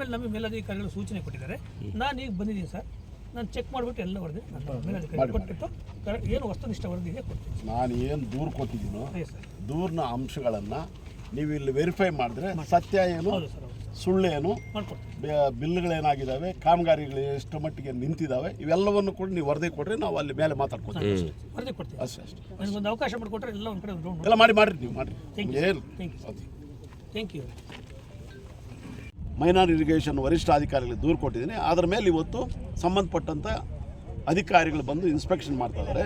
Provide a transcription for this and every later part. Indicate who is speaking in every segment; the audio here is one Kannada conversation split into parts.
Speaker 1: ಮೇಲೆ ನಮಗೆ ಮೇಲಧಿಕಾರಿಗಳು ಸೂಚನೆ ಕೊಟ್ಟಿದ್ದಾರೆ. ನಾನು ಈಗ ಬಂದಿದ್ದೀನಿ ಸರ್. ನಾನು ಚೆಕ್ ಮಾಡಿಬಿಟ್ಟು ಎಲ್ಲ ವರದಿ ನಾನು ಮೇಲಧಿಕಾರಿ ಕೊಟ್ಬಿಟ್ಟು ಕರೆ- ಏನು ವಸ್ತುನಿಷ್ಠ ವರದಿ ಇದೆ ಕೊಡ್ತೀನಿ
Speaker 2: ನಾನು ಏನು ದೂರ ಕೊಟ್ಟಿದ್ದೀನೋ
Speaker 1: ಅದೇ ಸರ್.
Speaker 2: ದೂರಿನ ಅಂಶಗಳನ್ನು ನೀವು ಇಲ್ಲಿ ವೆರಿಫೈ ಮಾಡಿದ್ರೆ ಸತ್ಯ ಏನು
Speaker 1: ಹೌದು ಸರ್ ಹೌದು
Speaker 2: ಸುಳ್ಳೇನು
Speaker 1: ಮಾಡ್ಕೊಡ್ತೀನಿ.
Speaker 2: ಬೆ- ಬಿಲ್ಗಳೇನಾಗಿದ್ದಾವೆ ಕಾಮಗಾರಿಗಳು ಎಷ್ಟು ಮಟ್ಟಿಗೆ ನಿಂತಿದ್ದಾವೆ ಇವೆಲ್ಲವನ್ನು ಕೂಡ ನೀವು ವರದಿ ಕೊಡ್ರಿ ನಾವು ಅಲ್ಲಿ ಮೇಲೆ ಮಾತಾಡ್ಕೊತೀವಿ
Speaker 1: ವರದಿ ಕೊಡ್ತೀನಿ
Speaker 2: ಅಷ್ಟೇ ಅಷ್ಟೇ.
Speaker 1: ನನಗೊಂದು ಅವಕಾಶ ಮಾಡಿಕೊಟ್ರೆ ಎಲ್ಲ ಒಂದು ಕಡೆ ರೌಂಡ್
Speaker 2: ಎಲ್ಲ ಮಾಡಿ ಮಾಡಿರಿ ನೀವು ಮಾಡಿರಿ. ಏನು?
Speaker 1: Thank you thank you
Speaker 2: minor irrigation ವರಿಷ್ಠ ಅಧಿಕಾರಿಗಳಿಗೆ ದೂರು ಕೊಟ್ಟಿದ್ದೀನಿ. ಅದರ ಮೇಲೆ ಇವತ್ತು ಸಂಬಂಧಪಟ್ಟಂಥ ಅಧಿಕಾರಿಗಳು ಬಂದು ಇನ್ಸ್ಪೆಕ್ಷನ್ ಮಾಡ್ತಾ ಇದ್ದಾರೆ.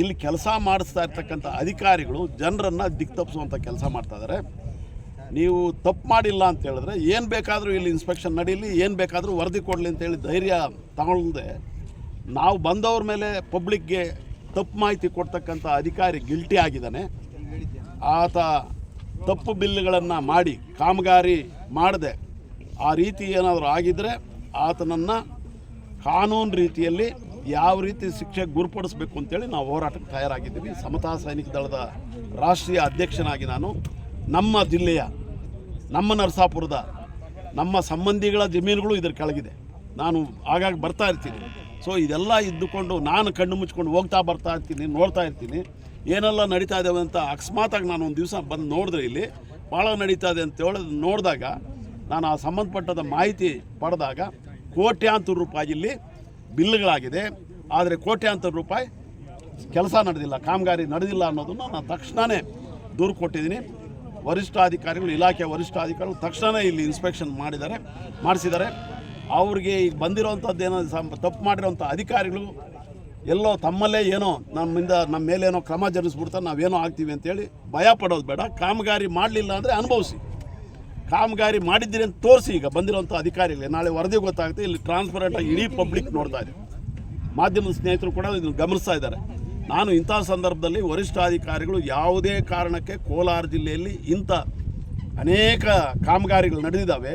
Speaker 2: ಇಲ್ಲಿ ಕೆಲಸ ಮಾಡಿಸ್ತಾ ಇರ್ತಕ್ಕಂಥ ಅಧಿಕಾರಿಗಳು ಜನರನ್ನು ದಿಕ್ತಪ್ಪಿಸುವಂಥ ಕೆಲಸ ಮಾಡ್ತಾ ಇದ್ದಾರೆ. ನೀವು ತಪ್ಪು ಮಾಡಿಲ್ಲ ಅಂತ ಹೇಳಿದ್ರೆ ಏನು ಬೇಕಾದರೂ ಇಲ್ಲಿ ಇನ್ಸ್ಪೆಕ್ಷನ್ ನಡೀಲಿ, ಏನು ಬೇಕಾದರೂ ವರದಿ ಕೊಡಲಿ ಅಂತೇಳಿ ಧೈರ್ಯ ತಗೊಳ್ಳದೆ ನಾವು ಬಂದವ್ರ ಮೇಲೆ ಪಬ್ಲಿಕ್ಗೆ ತಪ್ಪು ಮಾಹಿತಿ ಕೊಡ್ತಕ್ಕಂಥ ಅಧಿಕಾರಿ ಗಿಲ್ಟಿ ಆಗಿದ್ದಾನೆ. ಆತ ತಪ್ಪು ಬಿಲ್ಗಳನ್ನು ಮಾಡಿ ಕಾಮಗಾರಿ ಮಾಡದೆ. ಆ ರೀತಿ ಏನಾದರೂ ಆಗಿದ್ದರೆ ಆತನನ್ನು ಕಾನೂನು ರೀತಿಯಲ್ಲಿ ಯಾವ ರೀತಿ ಶಿಕ್ಷೆಗೆ ಗುರುಪಡಿಸ್ಬೇಕು ಅಂತೇಳಿ ನಾವು ಹೋರಾಟಕ್ಕೆ ತಯಾರಾಗಿದ್ದೀವಿ. ಸಮತಾ ಸೈನಿಕ ದಳದ ರಾಷ್ಟ್ರೀಯ ಅಧ್ಯಕ್ಷನಾಗಿ ನಾನು ನಮ್ಮ ಜಿಲ್ಲೆಯ, ನಮ್ಮ ನರಸಾಪುರದ, ನಮ್ಮ ಸಂಬಂಧಿಗಳ ಜಮೀನುಗಳು ಇದರ ಕೆಳಗಿದೆ. ನಾನು ಆಗಾಗ ಬರ್ತಾ ಇರ್ತೀನಿ. ಸೊ ಇದೆಲ್ಲ ಇದ್ದುಕೊಂಡು ನಾನು ಕಣ್ಣು ಮುಚ್ಕೊಂಡು ಹೋಗ್ತಾ ಬರ್ತಾ ಇರ್ತೀನಿ, ನೋಡ್ತಾ ಇರ್ತೀನಿ. ಏನೆಲ್ಲ ನಡೀತಾ ಇದ್ದಾವೆ ಅಂತ ಅಕಸ್ಮಾತಾಗಿ ನಾನು ಒಂದು ದಿವಸ ಬಂದು ನೋಡಿದ್ರೆ ಇಲ್ಲಿ, ಭಾಳ ನಡೀತಾ ಇದೆ ಅಂತ ಹೇಳಿ ನೋಡಿದಾಗ ನಾನು ಆ ಸಂಬಂಧಪಟ್ಟದ ಮಾಹಿತಿ ಪಡೆದಾಗ ಕೋಟ್ಯಾಂತರ ರೂಪಾಯಿ ಇಲ್ಲಿ ಬಿಲ್ಗಳಾಗಿದೆ. ಆದರೆ ಕೋಟ್ಯಾಂತರ ರೂಪಾಯಿ ಕೆಲಸ ನಡೆದಿಲ್ಲ, ಕಾಮಗಾರಿ ನಡೆದಿಲ್ಲ ಅನ್ನೋದನ್ನು ನಾನು ತಕ್ಷಣವೇ ದೂರು ಕೊಟ್ಟಿದ್ದೀನಿ. ವರಿಷ್ಠಾಧಿಕಾರಿಗಳು ವರಿಷ್ಠ ವರಿಷ್ಠಾಧಿಕಾರಿಗಳು ತಕ್ಷಣವೇ ಇಲ್ಲಿ ಇನ್ಸ್ಪೆಕ್ಷನ್ ಮಾಡಿದ್ದಾರೆ, ಮಾಡಿಸಿದ್ದಾರೆ. ಅವ್ರಿಗೆ ಈಗ ಬಂದಿರೋವಂಥದ್ದು ಏನೋ ತಪ್ಪು ಮಾಡಿರೋಂಥ ಅಧಿಕಾರಿಗಳು ಎಲ್ಲೋ ತಮ್ಮಲ್ಲೇ ಏನೋ ನಮ್ಮಿಂದ ನಮ್ಮ ಮೇಲೇನೋ ಕ್ರಮ ಜರುಗಿಸ್ಬಿಡ್ತಾರೆ, ನಾವೇನೋ ಆಗ್ತೀವಿ ಅಂತೇಳಿ ಭಯ ಪಡೋದು ಬೇಡ. ಕಾಮಗಾರಿ ಮಾಡಲಿಲ್ಲ ಅಂದರೆ ಅನುಭವಿಸಿ. ಕಾಮಗಾರಿ ಮಾಡಿದ್ದೀರಿ ಅಂತ ತೋರಿಸಿ ಈಗ ಬಂದಿರುವಂಥ ಅಧಿಕಾರಿಗಳಿಗೆ. ನಾಳೆ ವರದಿ ಗೊತ್ತಾಗುತ್ತೆ. ಇಲ್ಲಿ ಟ್ರಾನ್ಸ್ಪರೆಂಟ್ ಆಗಿ ಇಡೀ ಪಬ್ಲಿಕ್ ನೋಡ್ತಾ ಇದೆ. ಮಾಧ್ಯಮದ ಸ್ನೇಹಿತರು ಕೂಡ ಇದನ್ನು ಗಮನಿಸ್ತಾ ಇದ್ದಾರೆ. ನಾನು ಇಂಥ ಸಂದರ್ಭದಲ್ಲಿ ವರಿಷ್ಠ ಅಧಿಕಾರಿಗಳು ಯಾವುದೇ ಕಾರಣಕ್ಕೆ ಕೋಲಾರ ಜಿಲ್ಲೆಯಲ್ಲಿ ಇಂಥ ಅನೇಕ ಕಾಮಗಾರಿಗಳು ನಡೆದಿದ್ದಾವೆ.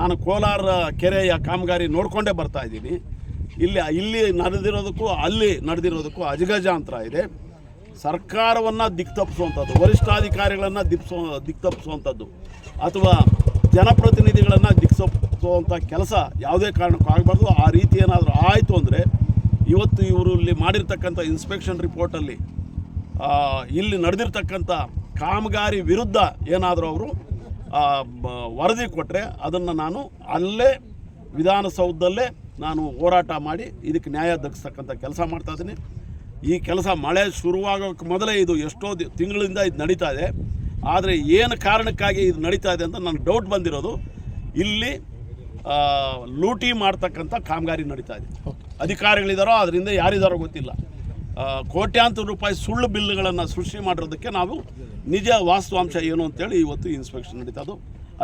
Speaker 2: ನಾನು ಕೋಲಾರ ಕೆರೆಯ ಕಾಮಗಾರಿ ನೋಡಿಕೊಂಡೇ ಬರ್ತಾ ಇದ್ದೀನಿ. ಇಲ್ಲಿ ಇಲ್ಲಿ ನಡೆದಿರೋದಕ್ಕೂ, ಅಲ್ಲಿ ನಡೆದಿರೋದಕ್ಕೂ ಅಜಗಜಾಂತರ ಇದೆ. ಸರ್ಕಾರವನ್ನು ದಿಕ್ತಪ್ಪಿಸುವಂಥದ್ದು ವರಿಷ್ಠಾಧಿಕಾರಿಗಳನ್ನು ದಿಪ್ಸೋ ದಿಕ್ತಪ್ಪಿಸುವಂಥದ್ದು ಅಥವಾ ಜನಪ್ರತಿನಿಧಿಗಳನ್ನು ದಿಕ್ಸಪ್ಪಿಸುವಂಥ ಕೆಲಸ ಯಾವುದೇ ಕಾರಣಕ್ಕೂ ಆಗಬಾರ್ದು. ಆ ರೀತಿ ಏನಾದರೂ ಆಯಿತು ಅಂದರೆ ಇವತ್ತು ಇವರು ಇಲ್ಲಿ ಮಾಡಿರ್ತಕ್ಕಂಥ ಇನ್ಸ್ಪೆಕ್ಷನ್ ರಿಪೋರ್ಟಲ್ಲಿ ಇಲ್ಲಿ ನಡೆದಿರ್ತಕ್ಕಂಥ ಕಾಮಗಾರಿ ವಿರುದ್ಧ ಏನಾದರೂ ಅವರು ವರದಿ ಕೊಟ್ಟರೆ ಅದನ್ನು ನಾನು ಅಲ್ಲೇ ವಿಧಾನಸೌಧದಲ್ಲೇ ನಾನು ಹೋರಾಟ ಮಾಡಿ ಇದಕ್ಕೆ ನ್ಯಾಯ ದಕ್ಕಿಸ್ತಕ್ಕಂಥ ಕೆಲಸ ಮಾಡ್ತಾ ಇದ್ದೀನಿ. ಈ ಕೆಲಸ ಮಳೆ ಶುರುವಾಗೋಕ್ಕೆ ಮೊದಲೇ ಇದು ಎಷ್ಟೋ ತಿಂಗಳಿಂದ ಇದು ನಡೀತಾ ಇದೆ. ಆದರೆ ಏನು ಕಾರಣಕ್ಕಾಗಿ ಇದು ನಡೀತಾ ಇದೆ ಅಂತ ನನಗೆ ಡೌಟ್ ಬಂದಿರೋದು. ಇಲ್ಲಿ ಲೂಟಿ ಮಾಡ್ತಕ್ಕಂಥ ಕಾಮಗಾರಿ ನಡೀತಾ ಇದೆ. ಅಧಿಕಾರಿಗಳಿದಾರೋ ಅದರಿಂದ ಯಾರಿದಾರೋ ಗೊತ್ತಿಲ್ಲ. ಕೋಟ್ಯಾಂತರ ರೂಪಾಯಿ ಸುಳ್ಳು ಬಿಲ್ಗಳನ್ನು ಸೃಷ್ಟಿ ಮಾಡಿರೋದಕ್ಕೆ ನಾವು ನಿಜ ವಾಸ್ತವಾಂಶ ಏನು ಅಂತೇಳಿ ಇವತ್ತು ಇನ್ಸ್ಪೆಕ್ಷನ್ ನಡೀತದು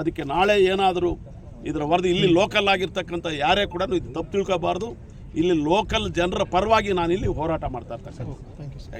Speaker 2: ಅದಕ್ಕೆ ನಾಳೆ ಏನಾದರೂ ಇದರ ವರದಿ ಇಲ್ಲಿ ಲೋಕಲ್ ಆಗಿರ್ತಕ್ಕಂಥ ಯಾರೇ ಕೂಡ ಇದು ತಪ್ಪು ತಿಳ್ಕೋಬಾರ್ದು. ಇಲ್ಲಿ ಲೋಕಲ್ ಜನರ ಪರವಾಗಿ ನಾನಿಲ್ಲಿ ಹೋರಾಟ ಮಾಡ್ತಾ ಇರ್ತಕ್ಕಂಥ